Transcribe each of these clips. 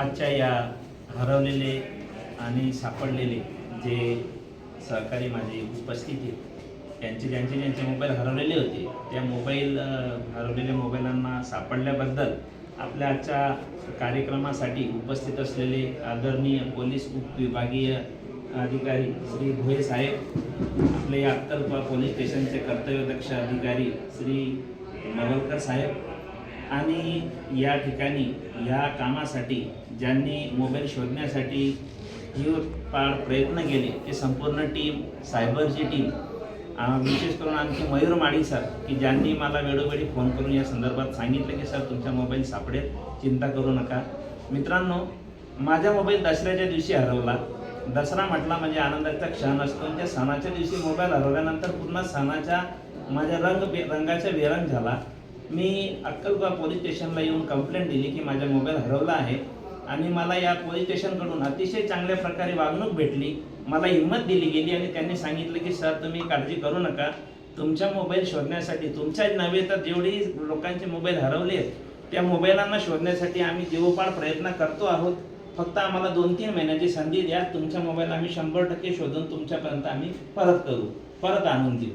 आजच्या या हरवलेले आणि सापडलेले जे सहकारी माझे उपस्थित आहेत त्यांचे ज्यांचे ज्यांचे मोबाईल हरवलेले होते त्या मोबाईल हरवलेल्या मोबाईलांना सापडल्याबद्दल आपल्या आजच्या कार्यक्रमासाठी उपस्थित असलेले आदरणीय पोलीस उपविभागीय अधिकारी श्री भोये साहेब आपले या अत्तरपा पोलीस स्टेशनचे कर्तव्यदक्ष अधिकारी श्री नवलकर साहेब आणि या ठिकाणी या कामासाठी ज्यांनी मोबाईल शोधण्यासाठी पार प्रयत्न केले ते संपूर्ण टीम सायबरची टीम विशेष करून आणखी मयूर माळी सर की ज्यांनी मला वेळोवेळी फोन करून या संदर्भात सांगितलं की सर तुमचा मोबाईल सापडेल चिंता करू नका. मित्रांनो माझा मोबाईल दसऱ्याच्या दिवशी हरवला. दसरा म्हटला म्हणजे आनंदाचा क्षण असतो. त्या सणाच्या दिवशी मोबाईल हरवल्यानंतर पूर्ण सणाच्या माझ्या रंग रंगाचा विरंग झाला. मी अक्कलकुवा पोलीस स्टेशनला येऊन कंप्लेंट दिली की माझा मोबाईल हरवला आहे. आणि मला या पोलीस स्टेशनकडून अतिशय चांगल्या प्रकारे वागणूक भेटली. मला हिंमत दिली गेली आणि त्यांनी सांगितलं की सर तुम्ही काळजी करू नका. तुमचा मोबाईल शोधण्यासाठी तुमच्याच नव्हे तर जेवढी लोकांचे मोबाईल हरवले आहेत त्या मोबाईलांना शोधण्यासाठी आम्ही जीवोपाड प्रयत्न करतो आहोत. फक्त आम्हाला दोन तीन महिन्याची संधी द्या. तुमचा मोबाईल आम्ही शंभर टक्के शोधून तुमच्यापर्यंत आम्ही परत करू परत आणून देऊ.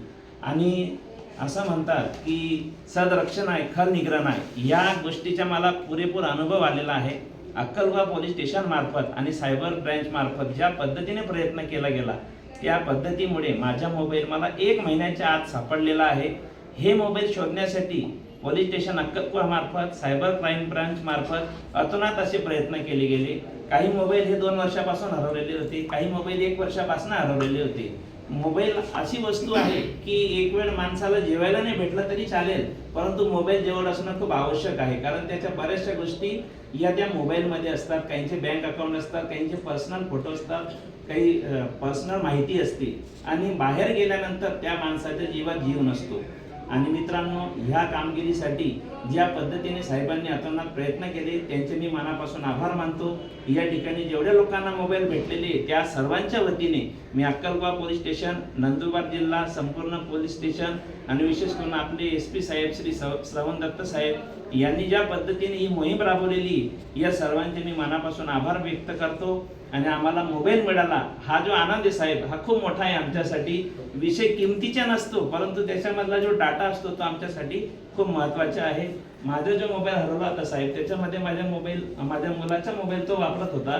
आणि असं म्हणतात की सदरक्षण आहे खर निग्रहण आहे या गोष्टीचा मला पुरेपूर अनुभव आलेला आहे. अक्कलगाव पोलीस स्टेशन मार्फत आणि सायबर ब्रँच मार्फत ज्या पद्धतीने प्रयत्न केला गेला त्या पद्धतीमुळे माझा मोबाईल मला एक महिन्याच्या आत सापडलेला आहे. हे मोबाईल शोधण्यासाठी पोलीस स्टेशन अक्कलकुवा मार्फत सायबर क्राईम ब्रांच मार्फत अतोनात असे प्रयत्न केले गेले. काही मोबाईल हे दोन वर्षापासून हरवलेले होते काही मोबाईल एक वर्षापासून हरवलेले होते. मोबाईल अशी वस्तू आहे की एक वेळ माणसाला जेवायला नाही भेटलं तरी चालेल परंतु मोबाईल जेवढ असणं खूप आवश्यक आहे कारण त्याच्या बऱ्याचशा गोष्टी या त्या मोबाईलमध्ये असतात. काहींचे बँक अकाउंट असतात काहींचे पर्सनल फोटो असतात काही पर्सनल माहिती असते. आणि बाहेर गेल्यानंतर त्या माणसाच्या जीवात जीव नसतो. आणि मित्रांनो ह्या कामगिरीसाठी ज्या पद्धतीने साहेबांनी अतोनात प्रयत्न केले त्यांचे मी मनापासून आभार मानतो. या ठिकाणी जेवढ्या लोकांना मोबाईल भेटलेले त्या सर्वांच्या वतीने मी अक्कलगाव पोलीस स्टेशन नंदुरबार जिल्हा संपूर्ण पोलीस स्टेशन आणि विशेष करून आपले एस पी साहेब श्री श्रवण दत्त साहेब यांनी ज्या पद्धतीने ही मोहीम राबवलेली या सर्वांचे मी मनापासून आभार व्यक्त करतो. आणि आम्हाला मोबाईल मिळाला. हा जो आनंद आहे साहेब हा खूप मोठा आहे आमच्यासाठी. विषय किमतीचा नसतो परंतु त्याच्यामधला जो डाटा असतो तो आमच्यासाठी खूप महत्त्वाचा आहे. माझा जो मोबाईल हरवला होता साहेब त्याच्यामध्ये माझ्या मोबाईल माझ्या मुलाचा मोबाईल तो वापरत होता.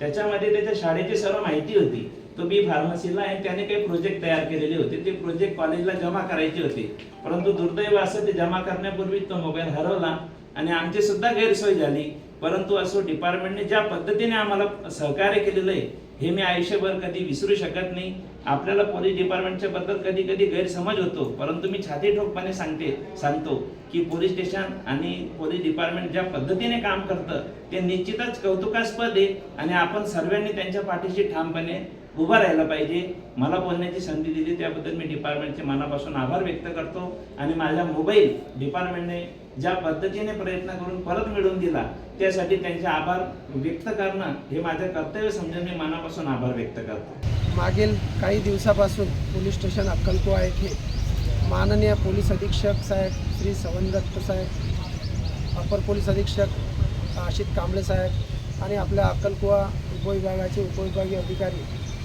त्याच्यामध्ये त्याच्या शाळेची सर्व माहिती होती. तो बी फार्मसीला आहे त्याने काही प्रोजेक्ट तयार केलेले होते. ते प्रोजेक्ट कॉलेजला जमा करायचे होते. परंतु दुर्दैव असं ते जमा करण्यापूर्वी तो मोबाईल हरवला आणि आमची सुद्धा गैरसोय झाली. परंतु असो डिपार्टमेंटने ज्या पद्धतीने आम्हाला सहकार्य केलेलं आहे हे मी आयुष्यभर कधी विसरू शकत नाही. आपल्याला पोलीस डिपार्टमेंटच्या बद्दल कधी कधी गैरसमज होतो. परंतु मी छाती ठोकपणे सांगते सांगतो की पोलीस स्टेशन आणि पोलीस डिपार्टमेंट ज्या पद्धतीने काम करतं ते निश्चितच कौतुकास्पद आहे आणि आपण सर्वांनी त्यांच्या पाठीशी ठामपणे उभा राहायला पाहिजे. मला बोलण्याची संधी दिली त्याबद्दल मी डिपार्टमेंटचे मनापासून आभार व्यक्त करतो. आणि माझा मोबाईल डिपार्टमेंटने ज्या पद्धतीने प्रयत्न करून परत मिळवून दिला त्यासाठी त्यांचे आभार व्यक्त करणं हे माझं कर्तव्य समजून मी मनापासून आभार व्यक्त करतो. मागील काही दिवसापासून पोलीस स्टेशन अक्कलकुवा येथे माननीय पोलीस अधीक्षक साहेब श्री सवनदत्त साहेब अपर पोलीस अधीक्षक आशित कांबळे साहेब आणि आपल्या अक्कलकुवा उपविभागाचे उपविभागीय अधिकारी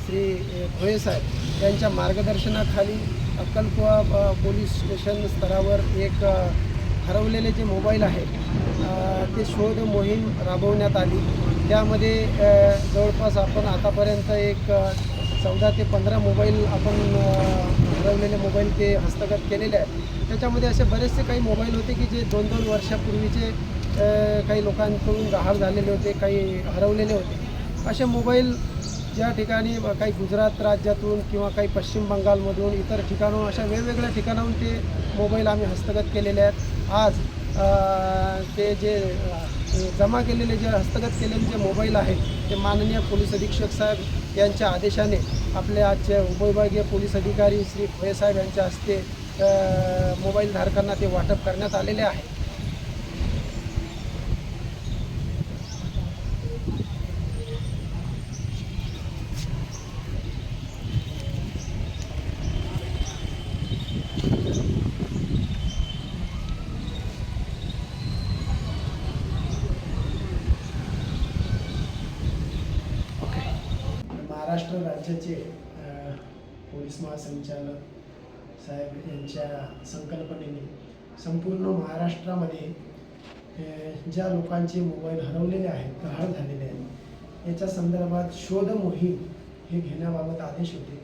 श्री भोये साहेब यांच्या मार्गदर्शनाखाली अक्कलकुवा पोलीस स्टेशन स्तरावर एक हरवलेले जे मोबाईल आहे ते शोध मोहीम राबवण्यात आली. त्यामध्ये जवळपास आपण आतापर्यंत एक चौदा ते पंधरा मोबाईल आपण हरवलेले मोबाईल ते हस्तगत केलेले आहेत. त्याच्यामध्ये असे बरेचसे काही मोबाईल होते की जे दोन दोन वर्षापूर्वीचे काही लोकांकडून गहाळ झालेले होते काही हरवलेले होते. असे मोबाईल ज्या ठिकाणी काही गुजरात राज्यातून किंवा काही पश्चिम बंगालमधून इतर ठिकाणून अशा वेगवेगळ्या ठिकाणाहून ते मोबाईल आम्ही हस्तगत केलेले आहेत. आज ते जे जमा केलेले जे हस्तगत केलेले जे मोबाईल आहेत ते माननीय पोलीस अधीक्षक साहेब यांच्या आदेशाने आपले आजचे उपविभागीय पोलीस अधिकारी श्री भोये साहेब यांच्या हस्ते मोबाईलधारकांना मोबाईल धारकांना ते वाटप करण्यात आलेले आहे. राज्याचे पोलीस महासंचालक साहेब यांच्या संकल्पनेने संपूर्ण महाराष्ट्रामध्ये ज्या लोकांचे मोबाईल हरवलेले आहेत गहाळ झालेले आहेत याच्या संदर्भात शोध मोहीम हे घेण्याबाबत आदेश होते.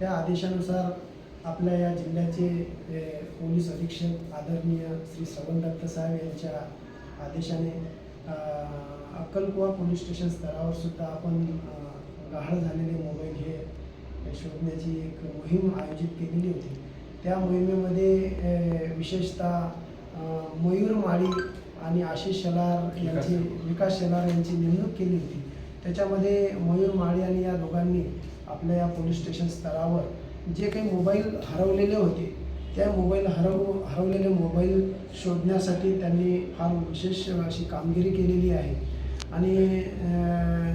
त्या आदेशानुसार आपल्या या जिल्ह्याचे पोलीस अधीक्षक आदरणीय श्री श्रवण दत्त साहेब यांच्या आदेशाने अक्कलकुवा पोलीस स्टेशन स्तरावर सुद्धा आपण गहाळ झालेले मोबाईल हे शोधण्याची एक मोहीम आयोजित केलेली होती. त्या मोहिमेमध्ये विशेषतः मयूर माळी आणि आशिष शेलार यांची विकास. शेलार यांची नेमणूक केली होती. त्याच्यामध्ये मयूर माळी आणि या दोघांनी आपल्या या पोलीस स्टेशन स्तरावर जे काही मोबाईल हरवलेले होते त्या मोबाईल हरव हरवलेले मोबाईल शोधण्यासाठी त्यांनी फार विशेष अशी कामगिरी केलेली आहे. आणि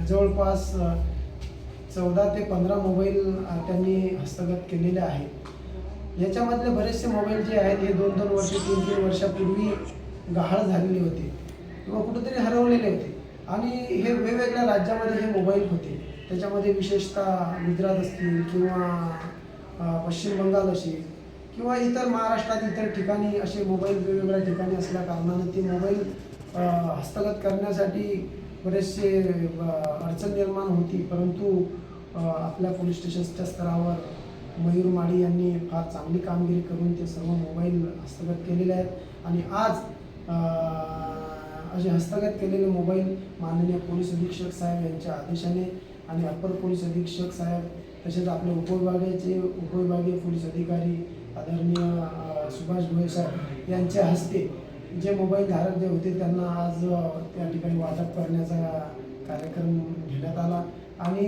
जवळपास चौदा ते पंधरा मोबाईल त्यांनी हस्तगत केलेले आहेत. याच्यामधले बरेचसे मोबाईल जे आहेत हे दोन दोन वर्ष तीन तीन वर्षापूर्वी गहाळ झालेले होते. किंवा कुठेतरी हरवलेले होते. आणि हे वेगवेगळ्या राज्यामध्ये हे मोबाईल होते. त्याच्यामध्ये विशेषतः गुजरात असतील किंवा पश्चिम बंगाल असेल किंवा इतर महाराष्ट्रात इतर ठिकाणी असे मोबाईल वेगवेगळ्या ठिकाणी असल्या कारणानं ते मोबाईल हस्तगत करण्यासाठी बरेचसे अडचण निर्माण होती. परंतु आपल्या पोलीस स्टेशनच्या स्तरावर मयूर माडी यांनी फार चांगली कामगिरी करून ते सर्व मोबाईल हस्तगत केलेले आहेत. आणि आज असे हस्तगत केलेले मोबाईल माननीय पोलीस अधीक्षक साहेब यांच्या आदेशाने आणि अप्पर पोलीस अधीक्षक साहेब तसेच आपले उपविभागाचे उपविभागीय पोलीस अधिकारी आदरणीय सुभाष भोये साहेब यांच्या हस्ते जे मोबाईल धारक जे होते त्यांना आज त्या ठिकाणी वाटप करण्याचा कार्यक्रम घेण्यात आला. आणि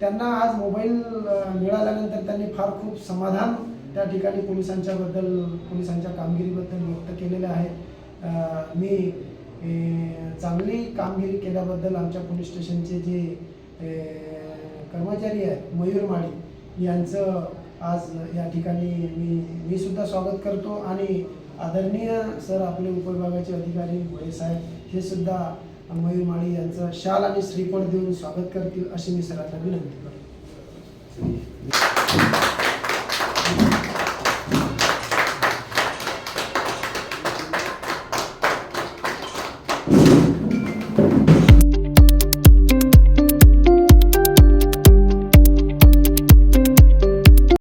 त्यांना आज मोबाईल मिळाल्यानंतर त्यांनी फार खूप समाधान त्या ठिकाणी पोलिसांच्याबद्दल पोलिसांच्या कामगिरीबद्दल व्यक्त केलेलं आहे. मी चांगली कामगिरी केल्याबद्दल आमच्या पोलीस स्टेशनचे जे कर्मचारी आहेत मयूर माळी यांचं आज या ठिकाणी मी मी सुद्धा स्वागत करतो. आणि आदरणीय सर आपले उपविभागाचे अधिकारी भोये साहेब हे सुद्धा मयूर माळी यांचं शाल आणि श्रीफळ देऊन स्वागत करतील अशी मी सरांना विनंती करतो.